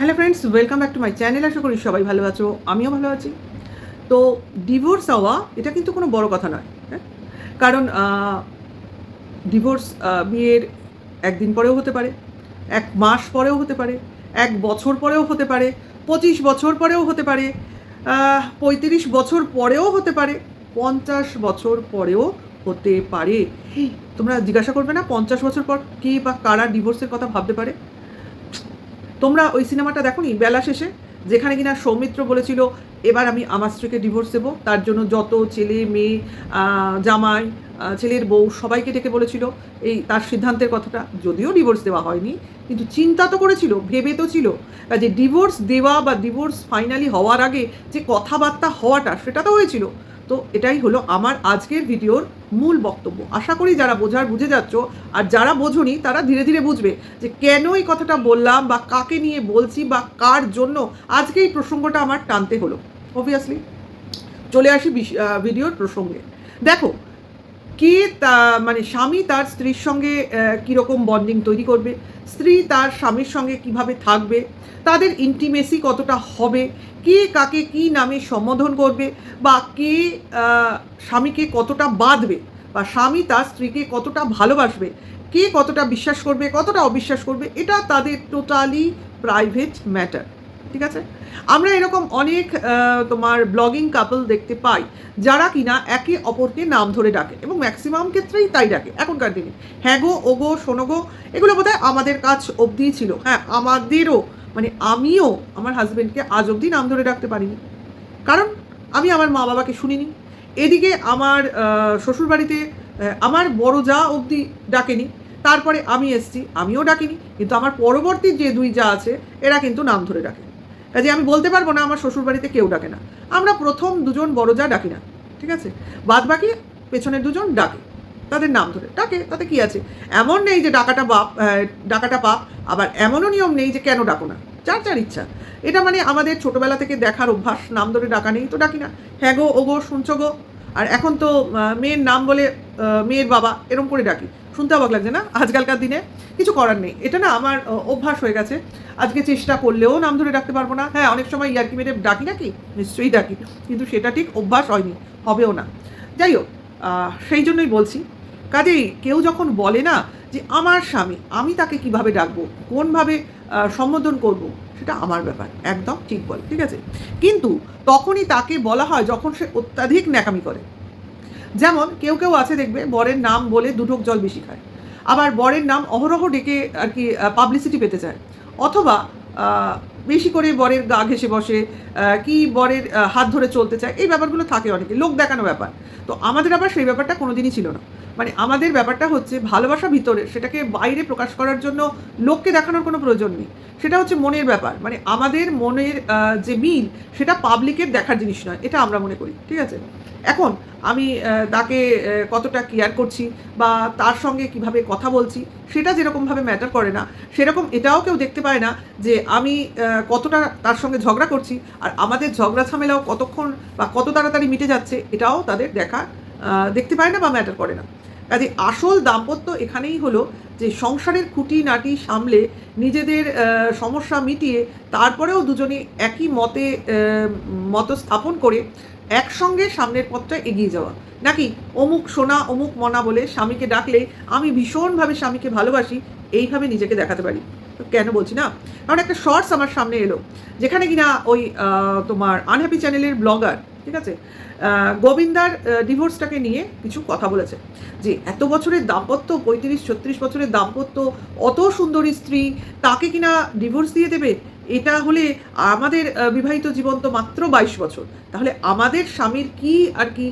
Hello friends welcome back to my channel আশা করি সবাই ভালো আছো, আমিও ভালো আছি। তো ডিভোর্স হওয়া, এটা কিন্তু কোনো বড় কথা নয় হ্যাঁ? কারণ ডিভোর্স বিয়ের একদিন পরেও হতে পারে, এক মাস পরেও হতে পারে, এক বছর পরেও হতে পারে, পঁচিশ বছর পরেও হতে পারে পঁয়ত্রিশ বছর পরেও হতে পারে, পঞ্চাশ বছর পরেও হতে পারে। তোমরা জিজ্ঞাসা করবে না পঞ্চাশ বছর পর কে বা কারা ডিভোর্সের কথা ভাবতে পারে? তোমরা ওই সিনেমাটা দেখো নি বেলা শেষে? যেখানে কিনা সৌমিত্র বলেছিল, এবার আমি আমার স্ত্রীকে ডিভোর্স দেবো। তার জন্য যত ছেলে, মেয়ে জামাই ছেলের বউ সবাইকে ডেকে বলেছিল এই তার সিদ্ধান্তের কথাটা। যদিও ডিভোর্স দেওয়া হয়নি, কিন্তু চিন্তা তো করেছিল, ভেবে তো ছিল। যে ডিভোর্স দেওয়া বা ডিভোর্স ফাইনালি হওয়ার আগে যে কথাবার্তা হওয়াটা, সেটা তো হয়েছিল। তো এটাই হলো আমার আজকের ভিডিওর মূল বক্তব্য। আশা করি যারা বোঝার বুঝে যাচ্ছ, আর যারা বোঝনি, তারা ধীরে ধীরে বুঝবে যে কেন এই কথাটা বললাম বা কাকে নিয়ে বলছি বা কার জন্য আজকে এই প্রসঙ্গটা আমার টানতে হলো। অবভিয়াসলি চলে আসি ভিডিওর প্রসঙ্গে। দেখো, কে তা মানে স্বামী তার স্ত্রীর সঙ্গে কীরকম বন্ডিং তৈরি করবে? স্ত্রী তার স্বামীর সঙ্গে কীভাবে থাকবে? তাদের ইন্টিমেসি কতটা হবে? কে কাকে কি নামে সম্বোধন করবে বা কে স্বামীকে কতটা বাঁধবে বা স্বামী তার স্ত্রীকে কতটা ভালোবাসবে, কে কতটা বিশ্বাস করবে, কতটা অবিশ্বাস করবে, এটা তাদের টোটালি প্রাইভেট ম্যাটার, ঠিক আছে? আমরা এরকম অনেক তোমার ব্লগিং কাপল দেখতে পাই যারা কিনা একে অপরকে নাম ধরে ডাকে এবং ম্যাক্সিমাম ক্ষেত্রেই তাই ডাকে। এখনকার দিনে হ্যাঁ গো, ও গো, শোনো গো, এগুলো বোধহয় আমাদের কাজ অবধিই ছিল। হ্যাঁ আমাদেরও মানে আমিও আমার হাজব্যান্ডকে আজ অবধি নাম ধরে ডাকতে পারিনি। কারণ আমি আমার মা বাবাকে শুনিনি। এদিকে আমার শ্বশুরবাড়িতে আমার বড় যা অবধি ডাকেনি, তারপরে আমি এসছি, আমিও ডাকিনি, কিন্তু আমার পরবর্তী যে দুই যা আছে, এরা কিন্তু নাম ধরে ডাকে। কাজে আমি বলতে পারব না আমার শ্বশুরবাড়িতে কেউ ডাকে না। আমরা প্রথম দুজন বড় যা ডাকি না, ঠিক আছে? বাদ বাকি পেছনের দুজন ডাকে। তাদের নাম ধরে। ডাকে তাতে কি আছে? এমন নেই যে ডাকাটা বাপ ডাকাটা পাপ আবার এমনও নিয়ম নেই যে কেন ডাকো না। যার যার ইচ্ছা। এটা মানে আমাদের ছোটোবেলা থেকে দেখার অভ্যাস, নাম ধরে ডাকা নেই তো ডাকি না। হ্যাঁ গো ও গো শুনছো গো? আর এখন তো মেয়ের নাম বলে মেয়ের বাবা, এরম করে ডাকি। শুনতে অবাক লাগছে না? আজকালকার দিনে কিছু করার নেই। এটা না আমার অভ্যাস হয়ে গেছে। আজকে চেষ্টা করলেও নাম ধরে ডাকতে পারব না। হ্যাঁ অনেক সময় ইয়ার্কি মেরে ডাকি নাকি? নিশ্চয়ই ডাকি। কিন্তু সেটা ঠিক অভ্যাস হয়নি, হবেও না। যাই হোক সেই জন্যই বলছি কাজেই কেউ যখন বলে না যে আমার স্বামী, আমি তাকে কীভাবে ডাকবো, কোনভাবে সম্বোধন করব, সেটা আমার ব্যাপার, একদম ঠিক বলে, ঠিক আছে? কিন্তু তখনই তাকে বলা হয় যখন সে অত্যাধিক ন্যাকামি করে। যেমন কেউ কেউ আছে দেখবে, বরের নাম বলে দুটোক জল বেশি খায়। আবার বরের নাম অহরহ ডেকে আর কি পাবলিসিটি পেতে চায়। অথবা বেশি করে বরের গা ঘেসে বসে কি বরের হাত ধরে চলতে চায়, এই ব্যাপারগুলো থাকে অনেকে, লোক দেখানো ব্যাপার। তো আমাদের আবার সেই ব্যাপারটা কোনোদিনই ছিল না। মানে আমাদের ব্যাপারটা হচ্ছে ভালোবাসা ভিতরে সেটাকে বাইরে প্রকাশ করার জন্য লোককে দেখানোর কোনো প্রয়োজন নেই। সেটা হচ্ছে মনের ব্যাপার। মানে আমাদের মনের যে মিল সেটা পাবলিকের দেখার জিনিস নয়, এটা আমরা মনে করি, ঠিক আছে? এখন আমি তাকে কতটা কেয়ার করছি বা তার সঙ্গে কীভাবে কথা বলছি সেটা যেরকমভাবে ম্যাটার করে না, সেরকম এটাও কেউ দেখতে পায় না যে আমি কতটা তার সঙ্গে ঝগড়া করছি আর আমাদের ঝগড়া ঝামেলাও কতক্ষণ বা কত তাড়াতাড়ি মিটে যাচ্ছে এটাও তাদের দেখা দেখতে পায় না বা ম্যাটার করে না। কাজে আসল দাম্পত্য এখানেই হলো যে সংসারের খুঁটি নাটি সামলে নিজেদের সমস্যা মিটিয়ে তারপরেও দুজনে একই মতে মত স্থাপন করে একসঙ্গে সামনের পথটা এগিয়ে যাওয়া। নাকি অমুক সোনা, অমুক মনা বলে স্বামীকে ডাকলে আমি ভীষণভাবে স্বামীকে ভালোবাসি, এইভাবে নিজেকে দেখাতে পারি? কেন বলছি না? কারণ একটা শর্টস আমার সামনে এলো, যেখানে কিনা ওই তোমার আনহ্যাপি চ্যানেলের ব্লগার ঠিক আছে? গোবিন্দার ডিভোর্সটাকে নিয়ে কিছু কথা বলেছে। যে এত বছরের দাম্পত্য, পঁয়ত্রিশ, ছত্রিশ বছরের দাম্পত্য, অত সুন্দরী স্ত্রী, তাকে কিনা ডিভোর্স দিয়ে দেবে? এটা হলে আমাদের বিবাহিত জীবন তো মাত্র বাইশ বছর। তাহলে আমাদের স্বামীর কি আর কি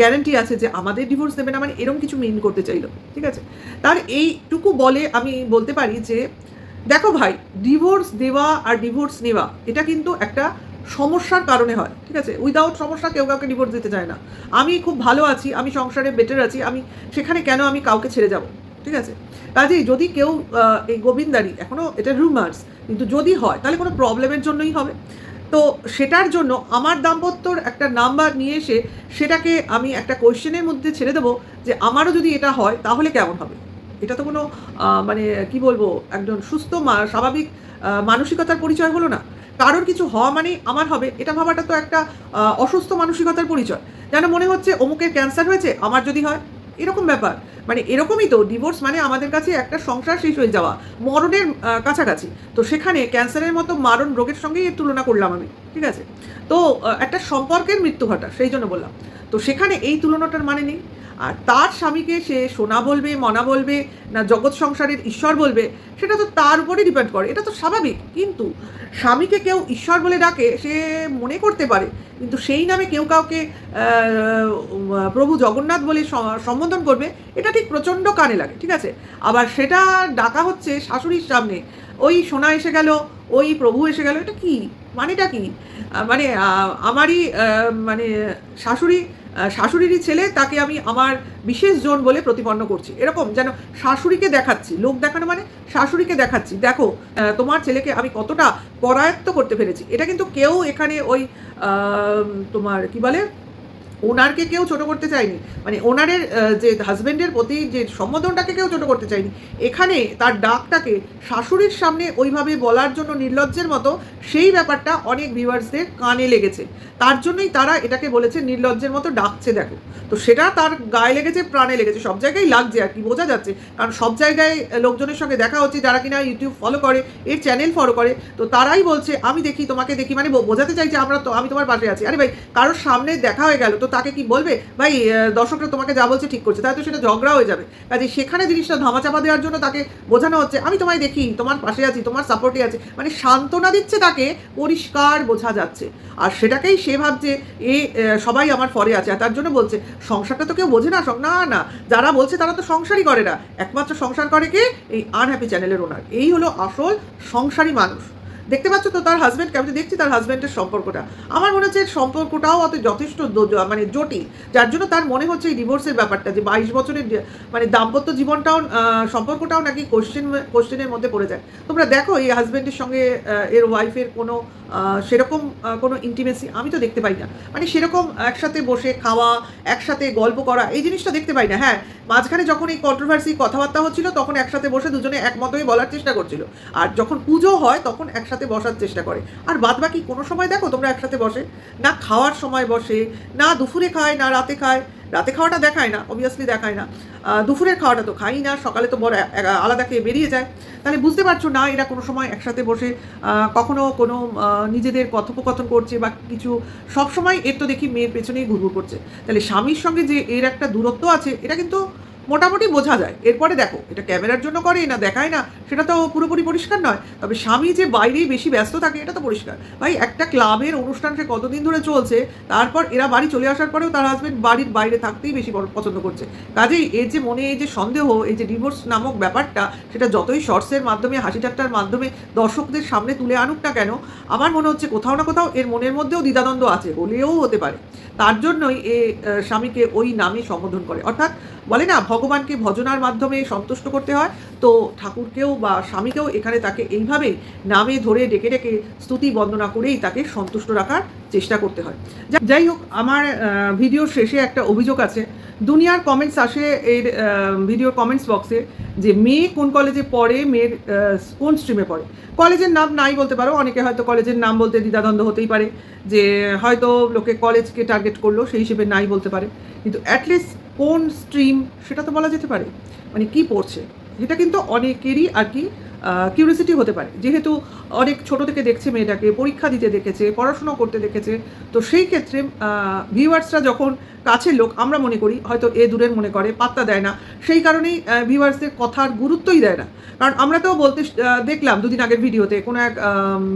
গ্যারান্টি আছে যে আমাদের ডিভোর্স দেবে না মানে এরকম কিছু মেন করতে চাইলো, ঠিক আছে? তার এইটুকু বলে আমি বলতে পারি যে, দেখো ভাই ডিভোর্স দেওয়া আর ডিভোর্স নেওয়া, এটা কিন্তু একটা সমস্যার কারণে হয়, ঠিক আছে? উইদাউট সমস্যা কেউ কাউকে ডিভোর্স দিতে চায় না। আমি খুব ভালো আছি, আমি সংসারে বেটার আছি, আমি সেখানে কেন আমি কাউকে ছেড়ে যাব, ঠিক আছে? কাজেই যদি কেউ এই গোবিন্দারি এখনও এটা রুমার্স কিন্তু যদি হয়, তাহলে কোনো প্রবলেমের জন্যই হবে। তো সেটার জন্য আমার দাম্পত্যর একটা নাম্বার নিয়ে এসে সেটাকে আমি একটা কোয়েশ্চেনের মধ্যে ছেড়ে দেবো যে আমারও যদি এটা হয়, তাহলে কেমন হবে? এটা তো কোনো মানে কি বলব, একজন সুস্থ স্বাভাবিক মানসিকতার পরিচয় হলো না। কারোর কিছু হওয়া মানে আমার হবে, এটা ভাবাটা তো একটা অসুস্থ মানসিকতার পরিচয়। যেন মনে হচ্ছে অমুকের ক্যান্সার হয়েছে, আমার যদি হয়, এরকম ব্যাপার। মানে এরকমই তো ডিভোর্স মানে আমাদের কাছে একটা সংসার শেষ হয়ে যাওয়া, মরণের কাছাকাছি। তো সেখানে ক্যান্সারের মতো মারণ রোগের সঙ্গেই এর তুলনা করলাম আমি, ঠিক আছে? তো একটা সম্পর্কের মৃত্যু ঘটা, সেই জন্য বললাম। তো সেখানে এই তুলনাটার মানে নেই। আর তার স্বামীকে সে সোনা বলবে, মনা বলবে, না জগৎ সংসারের ঈশ্বর বলবে, সেটা তো তার উপরে ডিপেন্ড করে, এটা তো স্বাভাবিক। কিন্তু স্বামীকে কেউ ঈশ্বর বলে ডাকে, সে মনে করতে পারে, কিন্তু সেই নামে কেউ কাউকে প্রভু জগন্নাথ বলে সম্বোধন করবে, এটা ঠিক প্রচণ্ড কানে লাগে, ঠিক আছে? আবার সেটা ডাকা হচ্ছে শাশুড়ির সামনে, ওই সোনা এসে গেল, ওই প্রভু এসে গেল, এটা কি? মানেটা কি? মানে আমারই মানে শাশুড়ি শাশুড়িরই ছেলে, তাকে আমি আমার বিশেষ জন বলে প্রতিপন্ন করছি। এরকম যেন শাশুড়িকে দেখাচ্ছি। লোক দেখানো মানে শাশুড়িকে দেখাচ্ছি। দেখো তোমার ছেলেকে আমি কতটা পরায়ত্ত করতে পেরেছি। এটা কিন্তু কেউ এখানে ওই তোমার কি বলে? ওনারকে কেউ ছোট করতে চায়নি। মানে ওনারের যে হাজব্যান্ডের প্রতি যে সম্বোধনটাকে কেউ ছোট করতে চায়নি। এখানে তার ডাকটাকে শাশুড়ির সামনে ওইভাবে বলার জন্য নির্লজ্জের মতো সেই ব্যাপারটা অনেক ভিউয়ার্সদের কানে লেগেছে। তার জন্যই তারা এটাকে বলেছে নির্লজ্জের মতো ডাকছে, দেখো। তো সেটা তার গায়ে লেগেছে, প্রাণে লেগেছে। সব জায়গায় লাগছে আর কি, বোঝা যাচ্ছে। কারণ সব জায়গায় লোকজনের সঙ্গে দেখা হচ্ছে, যারা কিনা ইউটিউব ফলো করে, এর চ্যানেল ফলো করে। তো তারাই বলছে, আমি দেখি, তোমাকে দেখি। মানে বোঝাতে চাইছে, আমরা তো, আমি তোমার পাশে আছি। আরে ভাই, কারোর সামনে দেখা হয়ে গেল, তো তাকে কি বলবে? ভাই দর্শকরা তোমাকে যা বলছে ঠিক করছে তাই তো সেটা ঝগড়া হয়ে যাবে। কাজে সেখানে জিনিসটা ধামাচাপা দেওয়ার জন্য তাকে বোঝানো হচ্ছে। আমি তোমায় দেখি, তোমার পাশে আছি, তোমার সাপোর্টে আছি। মানে সান্ত্বনা দিচ্ছে তাকে, পরিষ্কার বোঝা যাচ্ছে। আর সেটাকেই সে ভাবছে, এ সবাই আমার ফরে আছে। আর তার জন্য বলছে, সংসারটা তো কেউ বোঝে না না না, যারা বলছে তারা তো সংসারই করে না। একমাত্র সংসার করে কে? এই আনহ্যাপি চ্যানেলের ওনার এই হলো আসল সংসারী মানুষ। দেখতে পাচ্ছ তো তার হাজব্যান্ডকে আমি তো দেখছি তার হাজব্যান্ডের সম্পর্কটা। আমার মনে হচ্ছে সম্পর্কটাও অত যথেষ্ট মানে জটিল। যার জন্য তার মনে হচ্ছে এই ডিভোর্সের ব্যাপারটা, যে বাইশ বছরের মানে দাম্পত্য জীবনটাও সম্পর্কটাও নাকি কোশ্চেন কোশ্চেনের মধ্যে পড়ে যায়। তোমরা দেখো এই হাজব্যান্ডের সঙ্গে এর ওয়াইফের কোনো সেরকম কোনো ইন্টিমেসি আমি তো দেখতে পাই না। মানে সেরকম একসাথে বসে খাওয়া, একসাথে গল্প করা, এই জিনিসটা দেখতে পাই না। হ্যাঁ মাঝখানে যখন এই কন্ট্রোভার্সি কথাবার্তা হচ্ছিল, তখন একসাথে বসে দুজনে একমত হয়ে বলার চেষ্টা করছিল। আর যখন পুজো হয়, তখন একসাথে বসার চেষ্টা করে। আর বাদ বাকি কোনো সময় দেখো তোমরা একসাথে বসে। না খাওয়ার সময় বসে, না দুপুরে খায়, না রাতে খায়। রাতে খাওয়াটা দেখায় না অবভিয়াসলি দেখায় না। দুপুরের খাওয়াটা তো খাই না, সকালে তো বড় আলাদা খেয়ে বেরিয়ে যায়। তাহলে বুঝতে পারছ না এরা কোনো সময় একসাথে বসে কখনো কোনো নিজেদের কথোপকথন করছে বা কিছু সব সময় এর তো দেখি মেয়ের পেছনেই ঘুরঘুর করছে। তাহলে স্বামীর সঙ্গে যে এর একটা দূরত্ব আছে, এটা কিন্তু মোটামুটি বোঝা যায়। এরপরে দেখো, এটা ক্যামেরার জন্য করে, না দেখায় না, সেটা তো পুরোপুরি পরিষ্কার নয়। তবে স্বামী যে বাইরেই বেশি ব্যস্ত থাকে, এটা তো পরিষ্কার। ভাই, একটা ক্লাবের অনুষ্ঠান সে কতদিন ধরে চলছে, তারপর এরা বাড়ি চলে আসার পরেও তার হাজবেন্ড বাড়ির বাইরে থাকতেই বেশি পছন্দ করছে। কাজেই এর যে মনে, এই যে সন্দেহ, এই যে ডিভোর্স নামক ব্যাপারটা, সেটা যতই শর্টসের মাধ্যমে, হাসি ঠাট্টার মাধ্যমে দর্শকদের সামনে তুলে আনুক না কেন, আমার মনে হচ্ছে কোথাও না কোথাও এর মনের মধ্যেও দ্বিধাদ্বন্দ্ব আছে বলেও হতে পারে। তার জন্যই এ স্বামীকে ওই নামে সম্বোধন করে। অর্থাৎ বলে না, ভগবানকে ভজনার মাধ্যমে সন্তুষ্ট করতে হয়। তো ঠাকুরকেও বা স্বামীকেও এখানে তাকে এইভাবেই নামে ধরে ডেকে ডেকে স্তুতি বন্দনা করেই তাকে সন্তুষ্ট রাখার চেষ্টা করতে হয়। যাই হোক, আমার ভিডিওর শেষে একটা অভিযোগ আছে। দুনিয়ার কমেন্টস আসে এর ভিডিওর কমেন্টস বক্সে যে মেয়ে কোন কলেজে পড়ে, মেয়ের কোন স্ট্রিমে পড়ে। কলেজের নাম নাই বলতে পারো, অনেকে হয়তো কলেজের নাম বলতে দ্বিধাদ্বন্দ্ব হতেই পারে যে হয়তো লোকে কলেজকে টার্গেট করল, সেই হিসেবে নাই বলতে পারে। কিন্তু অ্যাটলিস্ট কোন স্ট্রিম সেটা তো বলা যেতে পারে। মানে কি পড়ছে এটা কিন্তু অনেকেরই আর কি কিউরিয়াসিটি হতে পারে। যেহেতু অনেক ছোট থেকে দেখছে মেয়েটাকে, পরীক্ষা দিতে দেখেছে, পড়াশোনা করতে দেখেছে, তো সেই ক্ষেত্রে ভিউয়ার্সরা যখন কাছের লোক, আমরা মনে করি, হয়তো এ দূরের মনে করে, পাত্তা দেয় না। সেই কারণেই ভিউয়ার্সদের কথার গুরুত্বই দেয় না। কারণ আমরা তো বলতে দেখলাম দুদিন আগের ভিডিওতে, কোনো এক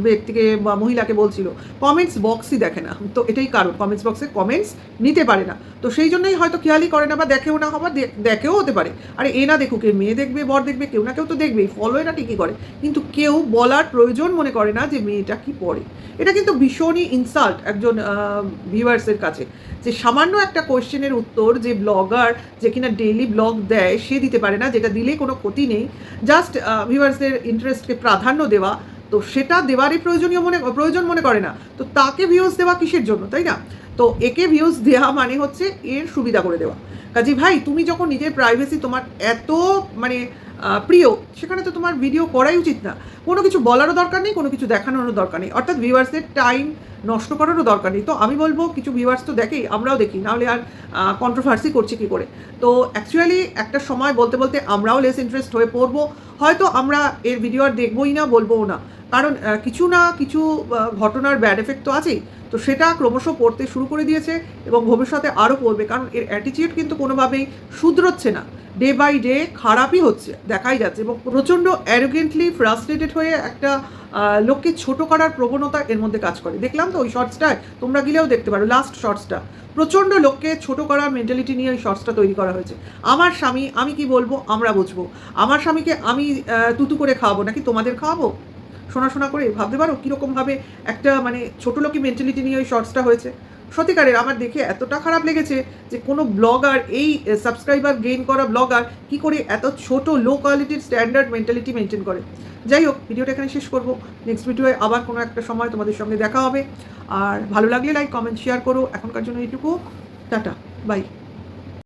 ব্যক্তিকে বা মহিলাকে বলছিল কমেন্টস বক্সই দেখে না। তো এটাই কারণ কমেন্টস বক্সে কমেন্টস নিতে পারে না। তো সেই জন্যই হয়তো খেয়ালই করে না বা দেখেও না হবার দেখেও হতে পারে। আরে, এ না দেখুক, এ মেয়ে দেখবে, বর দেখবে, কেউ না কেউ তো দেখবেই ফলো এরা ঠিকই করে। কিন্তু কেউ বলার প্রয়োজন মনে করে না যে মেয়েটা কি পড়ে। এটা কিন্তু ভীষণই ইনসাল্ট একজন ভিউয়ার্সের কাছে। যে সামান্য একটা কোয়েশ্চেনের উত্তর যে ব্লগার যে কিনা ডেইলি ব্লগ দেয়, সে দিতে পারে না, যেটা দিলে কোনো ক্ষতি নেই। জাস্ট ভিউয়ার্সদের ইন্টারেস্টকে প্রাধান্য দেওয়া, তো সেটা দেওয়ারই প্রয়োজনীয় মনে, প্রয়োজন মনে করে না। তো তাকে ভিউজ দেওয়া কিসের জন্য, তাই না? তো একে ভিউজ দেওয়া মানে হচ্ছে এর সুবিধা করে দেওয়া। কাজী ভাই, তুমি যখন নিজের প্রাইভেসি তোমার এত মানে প্রিয়, সেখানে তো তোমার ভিডিও করাই উচিত না। কোনো কিছু বলারও দরকার নেই, কোনো কিছু দেখানোরও দরকার নেই। অর্থাৎ ভিউয়ার্সদের টাইম নষ্ট করারও দরকার নেই। তো আমি বলব, কিছু ভিউয়ার্স তো দেখেই আমরাও দেখি, নাহলে আর কন্ট্রোভার্সি করছি কী করে? তো অ্যাকচুয়ালি একটা সময় বলতে বলতে আমরাও লেস ইন্টারেস্ট হয়ে পড়ব। হয়তো আমরা এর ভিডিও আর দেখবোই না, বলবোও না। কারণ কিছু না কিছু ঘটনার ব্যাড এফেক্ট তো আছেই। তো সেটা ক্রমশ পড়তে শুরু করে দিয়েছে এবং ভবিষ্যতে আরও পড়বে। কারণ এর অ্যাটিটিউড কিন্তু কোনোভাবেই শুধরোচ্ছে না। ডে বাই ডে খারাপই হচ্ছে, দেখাই যাচ্ছে এবং প্রচণ্ড অ্যারোগেন্টলি ফ্রাস্ট্রেটেড হয়ে একটা লোককে ছোট করার প্রবণতা এর মধ্যে কাজ করে। দেখলাম তো ওই শর্টসটায় তোমরা গেলেও দেখতে পারো লাস্ট শর্টসটা প্রচণ্ড লোককে ছোট করার মেন্টালিটি নিয়ে ওই শর্টসটা তৈরি করা হয়েছে। আমার স্বামী, আমি কি বলব? আমরা বুঝব। আমার স্বামীকে আমি তুতু করে খাওয়াবো নাকি তোমাদের খাওয়াবো? শোনা শোনা করে ভাবতে পারো কীরকমভাবে একটা মানে ছোটো লোকই মেন্টালিটি নিয়ে ওই শর্টসটা হয়েছে। সত্যিকারের আমার দেখে এতটা খারাপ লেগেছে যে কোনো ব্লগার এই সাবস্ক্রাইবার গেইন করা ব্লগার কি করে এত ছোট লো কোয়ালিটির স্ট্যান্ডার্ড মেন্টালিটি মেনটেন করে। যাই হোক, ভিডিওটা এখানে শেষ করব। নেক্সট ভিডিওয়ে আবার কোনো একটা সময় তোমাদের সঙ্গে দেখা হবে। আর ভালো লাগলে লাইক কমেন্ট শেয়ার করো। এখনকার জন্য এইটুকু। টাটা। বাই